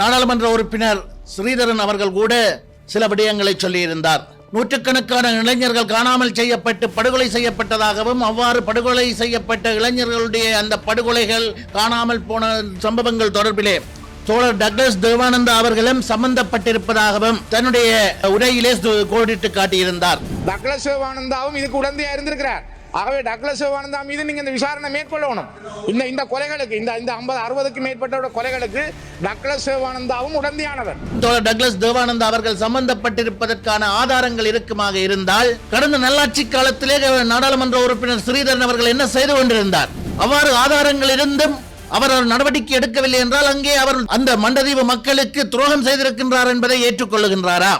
நாடாளுமன்ற உறுப்பினர் ஸ்ரீதரன் அவர்கள் கூட சில விடயங்களை சொல்லியிருந்தார். நூற்றுக்கணக்கான இளைஞர்கள் காணாமல் செய்யப்பட்டு படுகொலை செய்யப்பட்டதாகவும் அவ்வாறு படுகொலை செய்யப்பட்ட இளைஞர்களுடைய அந்த படுகொலைகள் காணாமல் போன சம்பவங்கள் தொடர்பிலே தோழர் டக்ளஸ் தேவானந்தா அவர்களும் சம்பந்தப்பட்டிருப்பதாகவும் தன்னுடைய உரையிலே கோடிட்டு காட்டியிருந்தார். டக்ளஸ் தேவானந்தாவும் இதுக்கு உடந்தையா இருந்திருக்கிறார். ஆகவே டக்ளஸ் சிவானந்தா மீது நீங்கள் இந்த விசாரணை மேற்கொள்ளணும். இந்த இந்த கொலைகளுக்கு இந்த இந்த ஐம்பது அறுபதுக்கு மேற்பட்ட கொலைகளுக்கு டக்ளஸ் தேவானந்தாவும் உடந்தையானவர். தோழர் டக்ளஸ் தேவானந்தா அவர்கள் சம்பந்தப்பட்டிருப்பதற்கான ஆதாரங்கள் இருக்குமாக இருந்தால் கடந்த நல்லாட்சி காலத்திலே நாடாளுமன்ற உறுப்பினர் ஸ்ரீதரன் அவர்கள் என்ன செய்து கொண்டிருந்தார்? அவ்வாறு ஆதாரங்கள் இருந்தும் அவர் ஒரு நடவடிக்கை எடுக்கவில்லை என்றால் அங்கே அவர் அந்த மண்டதீவு மக்களுக்கு துரோகம் செய்திருக்கின்றார் என்பதை ஏற்றுக்கொள்ளுகின்றாரா?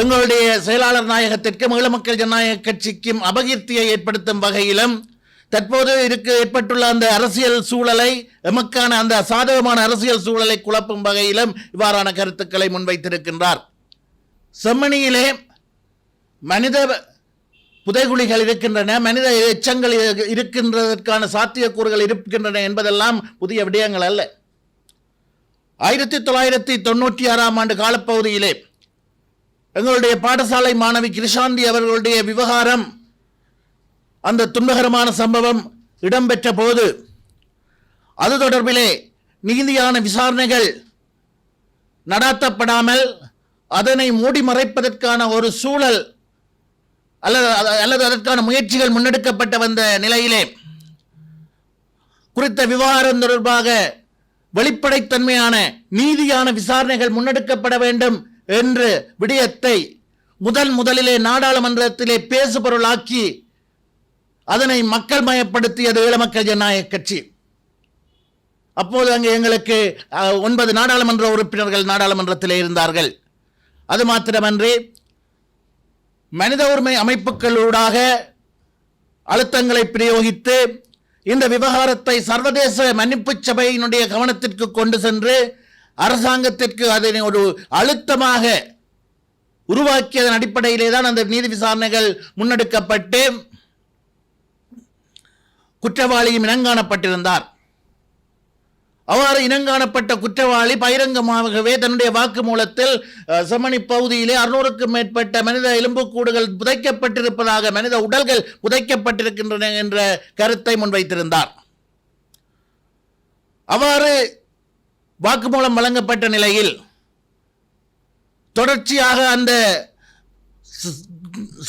எங்களுடைய செயலாளர் நாயகத்திற்கும் ஈழ மக்கள் ஜனநாயக கட்சிக்கும் அபகீர்த்தியை ஏற்படுத்தும் வகையிலும் தற்போது இருக்க ஏற்பட்டுள்ள அந்த அரசியல் சூழலை எமக்கான அந்த சாதகமான அரசியல் சூழலை குழப்பும் வகையிலும் இவ்வாறான கருத்துக்களை முன்வைத்திருக்கின்றார். செம்மணியிலே மனித புதைகுழிகள் இருக்கின்றன மனித எச்சங்கள் இருக்கின்றதற்கான சாத்தியக்கூறுகள் இருக்கின்றன என்பதெல்லாம் புதிய விடயங்கள் அல்ல. ஆயிரத்தி தொள்ளாயிரத்தி தொண்ணூற்றி ஆறாம் ஆண்டு காலப்பகுதியிலே எங்களுடைய பாடசாலை மாணவி கிருஷாந்தி அவர்களுடைய விவகாரம் அந்த துன்பகரமான சம்பவம் இடம்பெற்ற போது அது தொடர்பிலே நீதியான விசாரணைகள் நடாத்தப்படாமல் அதனை மூடி மறைப்பதற்கான ஒரு சூழல் அல்லது அல்லது அதற்கான முயற்சிகள் முன்னெடுக்கப்பட்ட வந்த நிலையிலே குறித்த விவகாரம் தொடர்பாக வெளிப்படைத்தன்மையான நீதியான விசாரணைகள் முன்னெடுக்கப்பட வேண்டும் என்று விடயத்தை முதன் முதலிலே நாடாளுமன்றத்திலே பேசுபொருளாக்கி அதனை மக்கள் மயப்படுத்தியது ஈழமக்கள் ஜனநாயக கட்சி. அப்போது அங்கே எங்களுக்கு அஹ், ஒன்பது நாடாளுமன்ற உறுப்பினர்கள் நாடாளுமன்றத்திலே இருந்தார்கள். அது மாத்திரமன்றி மனித உரிமை அமைப்புகளூடாக அழுத்தங்களை பிரயோகித்து இந்த விவகாரத்தை சர்வதேச மன்னிப்பு சபையினுடைய கவனத்திற்கு கொண்டு சென்று அரசாங்கத்திற்கு அதனை ஒரு அழுத்தமாக உருவாக்கியதன் அடிப்படையிலே தான் அந்த நீதி விசாரணைகள் முன்னெடுக்கப்பட்டு குற்றவாளியும் இனங்காணப்பட்டிருந்தார். அவ்வாறு இனங்காணப்பட்ட குற்றவாளி பகிரங்கமாகவே தன்னுடைய வாக்குமூலத்தில் அஹ், செம்மணி பகுதியிலே அறுநூறுக்கும் மேற்பட்ட மனித எலும்புக்கூடுகள் புதைக்கப்பட்டிருப்பதாக மனித உடல்கள் புதைக்கப்பட்டிருக்கின்றன என்ற கருத்தை முன்வைத்திருந்தார். அவ்வாறு வாக்குமூலம் வழங்கப்பட்ட நிலையில் தொடர்ச்சியாக அந்த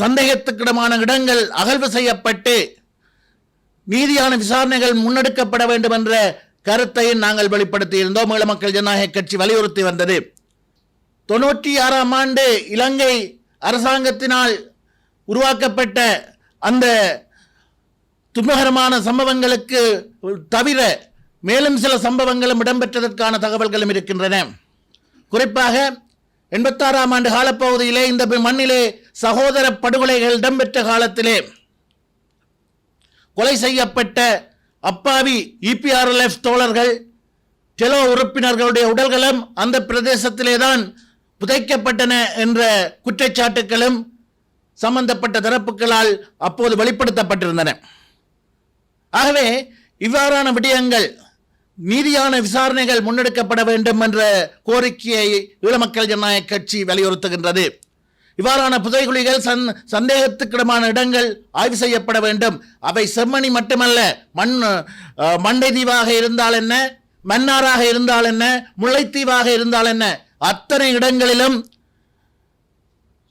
சந்தேகத்துக்கிடமான இடங்கள் அகழ்வு செய்யப்பட்டு நீதியான விசாரணைகள் முன்னெடுக்கப்பட வேண்டும் என்ற கருத்தையும் நாங்கள் வெளிப்படுத்தியிருந்தோம். ஈழ மக்கள் ஜனநாயக கட்சி வலியுறுத்தி வந்தது. தொண்ணூற்றி ஆறாம் ஆண்டு இலங்கை அரசாங்கத்தினால் உருவாக்கப்பட்ட அந்த துன்பகரமான சம்பவங்களுக்கு தவிர மேலும் சில சம்பவங்களும் இடம்பெற்றதற்கான தகவல்களும் இருக்கின்றன. குறிப்பாக எண்பத்தாறாம் ஆண்டு காலப்பகுதியிலே இந்த மண்ணிலே சகோதர படுகொலைகள் இடம்பெற்ற காலத்திலே கொலை செய்யப்பட்ட அப்பாவி இபிஆர்எல்எஃப் தோழர்கள் டெலோ உறுப்பினர்களுடைய உடல்களும் அந்த பிரதேசத்திலே தான் புதைக்கப்பட்டன என்ற குற்றச்சாட்டுகளும் சம்பந்தப்பட்ட தரப்புகளால் அப்போது வெளிப்படுத்தப்பட்டிருந்தன. ஆகவே இவ்வாறான விடயங்கள் நீதியான விசாரணைகள் முன்னெடுக்கப்பட வேண்டும் என்ற கோரிக்கையை ஈழமக்கள் ஜனநாயக கட்சி வலியுறுத்துகின்றது. இவ்வாறான புதைகுழிகள் சந் சந்தேகத்துக்கிடமான இடங்கள் ஆய்வு செய்யப்பட வேண்டும். அவை செம்மணி மட்டுமல்ல மண் மண்டை தீவாக இருந்தால் என்ன? மன்னாராக இருந்தால் என்ன? முல்லைத்தீவாக இருந்தால் என்ன? அத்தனை இடங்களிலும்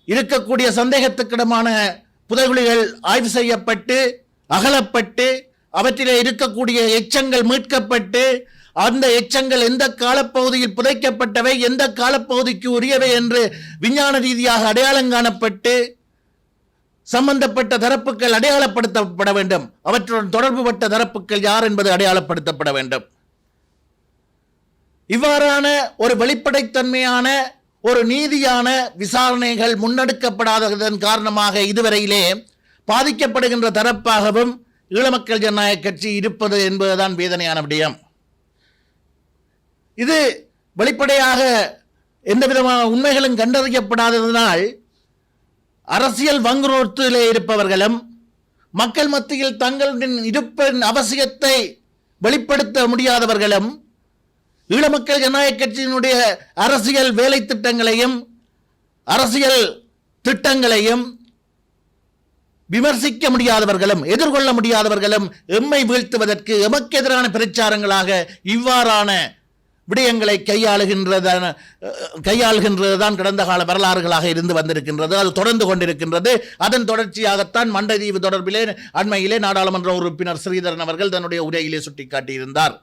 இருக்கக்கூடிய சந்தேகத்துக்கிடமான புதைகுழிகள் ஆய்வு செய்யப்பட்டு அகலப்பட்டு அவற்றிலே இருக்கக்கூடிய எச்சங்கள் மீட்கப்பட்டு அந்த எச்சங்கள் எந்த காலப்பகுதியில் புதைக்கப்பட்டவை எந்த காலப்பகுதிக்கு உரியவை என்று விஞ்ஞான ரீதியாக அடையாளம் காணப்பட்டு சம்பந்தப்பட்ட தரப்புகள் அடையாளப்படுத்தப்பட வேண்டும். அவற்றுடன் தொடர்புபட்ட தரப்புகள் யார் என்பது அடையாளப்படுத்தப்பட வேண்டும். இவ்வாறான ஒரு வெளிப்படைத்தன்மையான ஒரு நீதியான விசாரணைகள் முன்னெடுக்கப்படாததன் காரணமாக இதுவரையிலே பாதிக்கப்படுகின்ற தரப்பாகவும் ஈழமக்கள் ஜனநாயக கட்சி இருப்பது என்பதுதான் வேதனையான விடயம். இது வெளிப்படையாக எந்த விதமான உண்மைகளும் கண்டறியப்படாததனால் அரசியல் வங்குரோத்திலே இருப்பவர்களும் மக்கள் மத்தியில் தங்களின் இருப்பின் அவசியத்தை வெளிப்படுத்த முடியாதவர்களும் ஈழமக்கள் ஜனநாயக கட்சியினுடைய அரசியல் வேலை திட்டங்களையும் அரசியல் திட்டங்களையும் விமர்சிக்க முடியாதவர்களும் எதிர்கொள்ள முடியாதவர்களும் எம்மை வீழ்த்துவதற்கு எமக்கு எதிரான பிரச்சாரங்களாக இவ்வாறான விடயங்களை கையாளுகின்றதான கையாளுகின்றது கையாளுகின்றதுதான் கடந்த கால வரலாறுகளாக இருந்து வந்திருக்கின்றது. அது தொடர்ந்து கொண்டிருக்கின்றது. அதன் தொடர்ச்சியாகத்தான் மண்டதீவு தொடர்பிலே அண்மையிலே நாடாளுமன்ற உறுப்பினர் ஸ்ரீதரன் அவர்கள் தன்னுடைய உரையிலே சுட்டிக்காட்டியிருந்தார்.